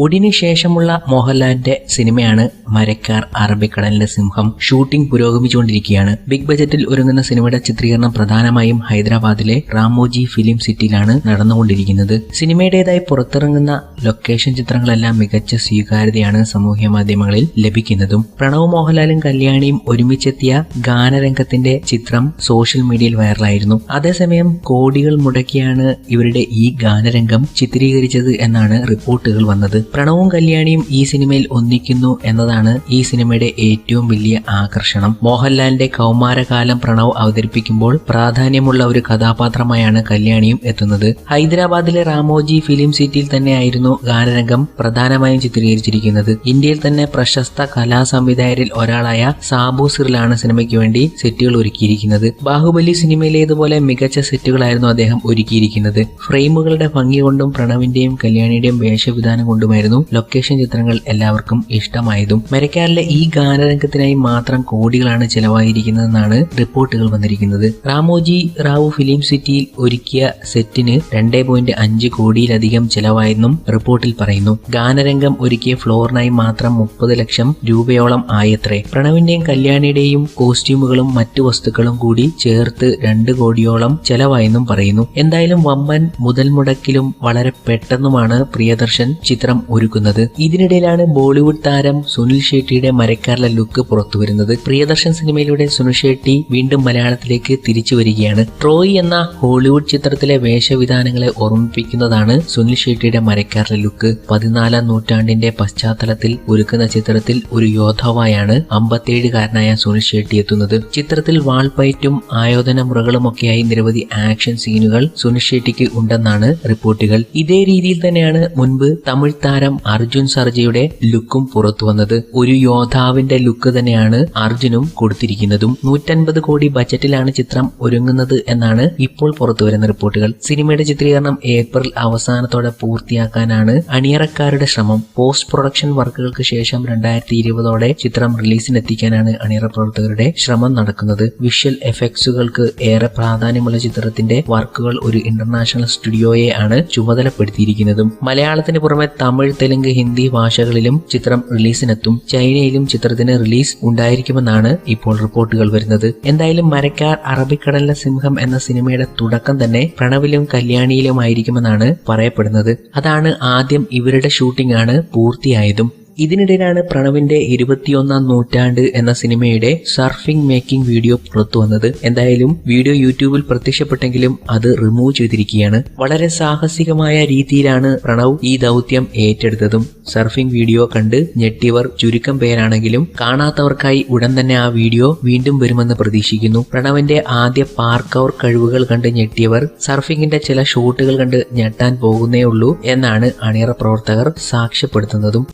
ഒടിന് ശേഷമുള്ള മോഹൻലാലിന്റെ സിനിമയാണ് മരക്കാർ അറബിക്കടലിന്റെ സിംഹം. ഷൂട്ടിംഗ് പുരോഗമിച്ചുകൊണ്ടിരിക്കുകയാണ്. ബിഗ് ബജറ്റിൽ ഒരുങ്ങുന്ന സിനിമയുടെ ചിത്രീകരണം പ്രധാനമായും ഹൈദരാബാദിലെ റാമോജി ഫിലിം സിറ്റിയിലാണ് നടന്നുകൊണ്ടിരിക്കുന്നത്. സിനിമയുടേതായി പുറത്തിറങ്ങുന്ന ലൊക്കേഷൻ ചിത്രങ്ങളെല്ലാം മികച്ച സ്വീകാര്യതയാണ് സാമൂഹ്യ മാധ്യമങ്ങളിൽ ലഭിക്കുന്നതും. പ്രണവ് മോഹൻലാലും കല്യാണിയും ഒരുമിച്ചെത്തിയ ഗാനരംഗത്തിന്റെ ചിത്രം സോഷ്യൽ മീഡിയയിൽ വൈറലായിരുന്നു. അതേസമയം കോടികൾ മുടക്കിയാണ് ഇവരുടെ ഈ ഗാനരംഗം ചിത്രീകരിച്ചത് എന്നാണ് റിപ്പോർട്ടുകൾ വന്നത്. പ്രണവും കല്യാണിയും ഈ സിനിമയിൽ ഒന്നിക്കുന്നു എന്നതാണ് ഈ സിനിമയുടെ ഏറ്റവും വലിയ ആകർഷണം. മോഹൻലാലിന്റെ കൗമാരകാലം പ്രണവ് അവതരിപ്പിക്കുമ്പോൾ പ്രാധാന്യമുള്ള ഒരു കഥാപാത്രമായാണ് കല്യാണിയും എത്തുന്നത്. ഹൈദരാബാദിലെ റാമോജി ഫിലിം സിറ്റിയിൽ തന്നെയായിരുന്നു ഗാനരംഗം പ്രധാനമായും ചിത്രീകരിച്ചിരിക്കുന്നത്. ഇന്ത്യയിൽ തന്നെ പ്രശസ്ത കലാ സംവിധായകരിൽ ഒരാളായ സാബു സിറിലാണ് സിനിമയ്ക്ക് വേണ്ടി സെറ്റുകൾ ഒരുക്കിയിരിക്കുന്നത്. ബാഹുബലി സിനിമയിലേതുപോലെ മികച്ച സെറ്റുകളായിരുന്നു അദ്ദേഹം ഒരുക്കിയിരിക്കുന്നത്. ഫ്രെയിമുകളുടെ ഭംഗി കൊണ്ടും പ്രണവിന്റെയും കല്യാണിയുടെയും വേഷവിധാനം കൊണ്ടുമായിരുന്നു ലൊക്കേഷൻ ചിത്രങ്ങൾ എല്ലാവർക്കും ഇഷ്ടമായതും. മരക്കാരിലെ ഈ ഗാനരംഗത്തിനായി മാത്രം കോടികളാണ് ചെലവായിരിക്കുന്നതെന്നാണ് റിപ്പോർട്ടുകൾ വന്നിരിക്കുന്നത്. റാമോജി റാവു ഫിലിം സിറ്റിയിൽ ഒരുക്കിയ സെറ്റിന് രണ്ടേ പോയിന്റ് അഞ്ച് കോടിയിലധികം ചെലവായെന്നും റിപ്പോർട്ടിൽ പറയുന്നു. ഗാനരംഗം ഒരുക്കിയ ഫ്ലോറിനായി മാത്രം മുപ്പത് ലക്ഷം രൂപയോളം ആയത്രേ. പ്രണവിന്റെയും കല്യാണിയുടെയും കോസ്റ്റ്യൂമുകളും മറ്റു വസ്തുക്കളും കൂടി ചേർത്ത് രണ്ട് കോടിയോളം ചെലവായെന്നും പറയുന്നു. എന്തായാലും വമ്മൻ മുതൽ മുടക്കിലും വളരെ പെട്ടെന്നുമാണ് പ്രിയദർശൻ ചിത്രം ഒരുക്കുന്നത്. ഇതിനിടയിലാണ് ബോളിവുഡ് താരം സുനിൽ ഷെട്ടിയുടെ മരക്കാരിലെ ലുക്ക് പുറത്തുവരുന്നത്. പ്രിയദർശൻ സിനിമയിലൂടെ സുനിൽ ഷെട്ടി വീണ്ടും മലയാളത്തിലേക്ക് തിരിച്ചു വരികയാണ്. ട്രോയ് എന്ന ഹോളിവുഡ് ചിത്രത്തിലെ വേഷവിധാനങ്ങളെ ഓർമ്മിപ്പിക്കുന്നതാണ് സുനിൽ ഷെട്ടിയുടെ മരക്കാരിലെ ലുക്ക്. പതിനാലാം നൂറ്റാണ്ടിന്റെ പശ്ചാത്തലത്തിൽ ഒരുക്കുന്ന ചിത്രത്തിൽ ഒരു യോദ്ധാവായാണ് അമ്പത്തിയേഴുകാരനായ സുനിൽ ഷെട്ടി എത്തുന്നത്. ചിത്രത്തിൽ വാൾപ്പയറ്റും ആയോധന മുറകളുമൊക്കെയായി നിരവധി ആക്ഷൻ സീനുകൾ സുനിൽ ഷെട്ടിക്ക് ഉണ്ടെന്നാണ് റിപ്പോർട്ടുകൾ. ഇതേ രീതിയിൽ തന്നെയാണ് മുൻപ് തമിഴ് താരം അർജുൻ സർജയുടെ ലുക്കും പുറത്തു വന്നത് ഒരു യോദ്ധാവിന്റെ ലുക്ക് തന്നെയാണ് അർജുനും കൊടുത്തിരിക്കുന്നതും. നൂറ്റൻപത് കോടി ബജറ്റിലാണ് ചിത്രം ഒരുങ്ങുന്നത് എന്നാണ് ഇപ്പോൾ പുറത്തുവരുന്ന റിപ്പോർട്ടുകൾ. സിനിമയുടെ ചിത്രീകരണം ഏപ്രിൽ അവസാനത്തോടെ പൂർത്തിയാക്കാനാണ് അണിയറക്കാരുടെ ശ്രമം. പോസ്റ്റ് പ്രൊഡക്ഷൻ വർക്കുകൾക്ക് ശേഷം രണ്ടായിരത്തി ഇരുപതോടെ ചിത്രം റിലീസിനെത്തിക്കാനാണ് അണിയറ പ്രവർത്തകരുടെ ശ്രമം നടക്കുന്നത്. വിഷ്വൽ എഫക്ട്സുകൾക്ക് ഏറെ പ്രാധാന്യമുള്ള ചിത്രത്തിന്റെ വർക്കുകൾ ഒരു ഇന്റർനാഷണൽ സ്റ്റുഡിയോയെ ആണ് ചുമതലപ്പെടുത്തിയിരിക്കുന്നതും. മലയാളത്തിന് പുറമെ തമിഴ് തെലുങ്ക് ഹിന്ദി ഭാഷകളിലും ചിത്രം റിലീസിനെത്തും ചൈനയിലും ചിത്രത്തിന് റിലീസ് ഉണ്ടായിരിക്കുമെന്നാണ് ഇപ്പോൾ റിപ്പോർട്ടുകൾ വരുന്നത്. എന്തായാലും മരക്കാർ അറബിക്കടലിലെ സിംഹം എന്ന സിനിമയുടെ തുടക്കം തന്നെ പ്രണവിലും കല്യാണിയിലുമായിരിക്കുമെന്നാണ് പറയപ്പെടുന്നത്. അതാണ് ആദ്യം ഇവരുടെ ഷൂട്ടിംഗ് ആണ് പൂർത്തിയായതും. ഇതിനിടയിലാണ് പ്രണവിന്റെ ഇരുപത്തിയൊന്നാം നൂറ്റാണ്ട് എന്ന സിനിമയുടെ സർഫിംഗ് മേക്കിംഗ് വീഡിയോ പുറത്തു വന്നത്. എന്തായാലും വീഡിയോ യൂട്യൂബിൽ പ്രത്യക്ഷപ്പെട്ടെങ്കിലും അത് റിമൂവ് ചെയ്തിരിക്കുകയാണ്. വളരെ സാഹസികമായ രീതിയിലാണ് പ്രണവ് ഈ ദൗത്യം ഏറ്റെടുത്തതും. സർഫിംഗ് വീഡിയോ കണ്ട് ഞെട്ടിയവർ ചുരുക്കം പേരാണെങ്കിലും കാണാത്തവർക്കായി ഉടൻ തന്നെ ആ വീഡിയോ വീണ്ടും വരുമെന്ന് പ്രതീക്ഷിക്കുന്നു. പ്രണവിന്റെ ആദ്യ പാർക്ക് ഔർ കഴിവുകൾ കണ്ട് ഞെട്ടിയവർ സർഫിംഗിന്റെ ചില ഷോട്ടുകൾ കണ്ട് ഞെട്ടാൻ പോകുന്നേ ഉള്ളൂ എന്നാണ് അണിയറ പ്രവർത്തകർ സാക്ഷ്യപ്പെടുത്തുന്നതും.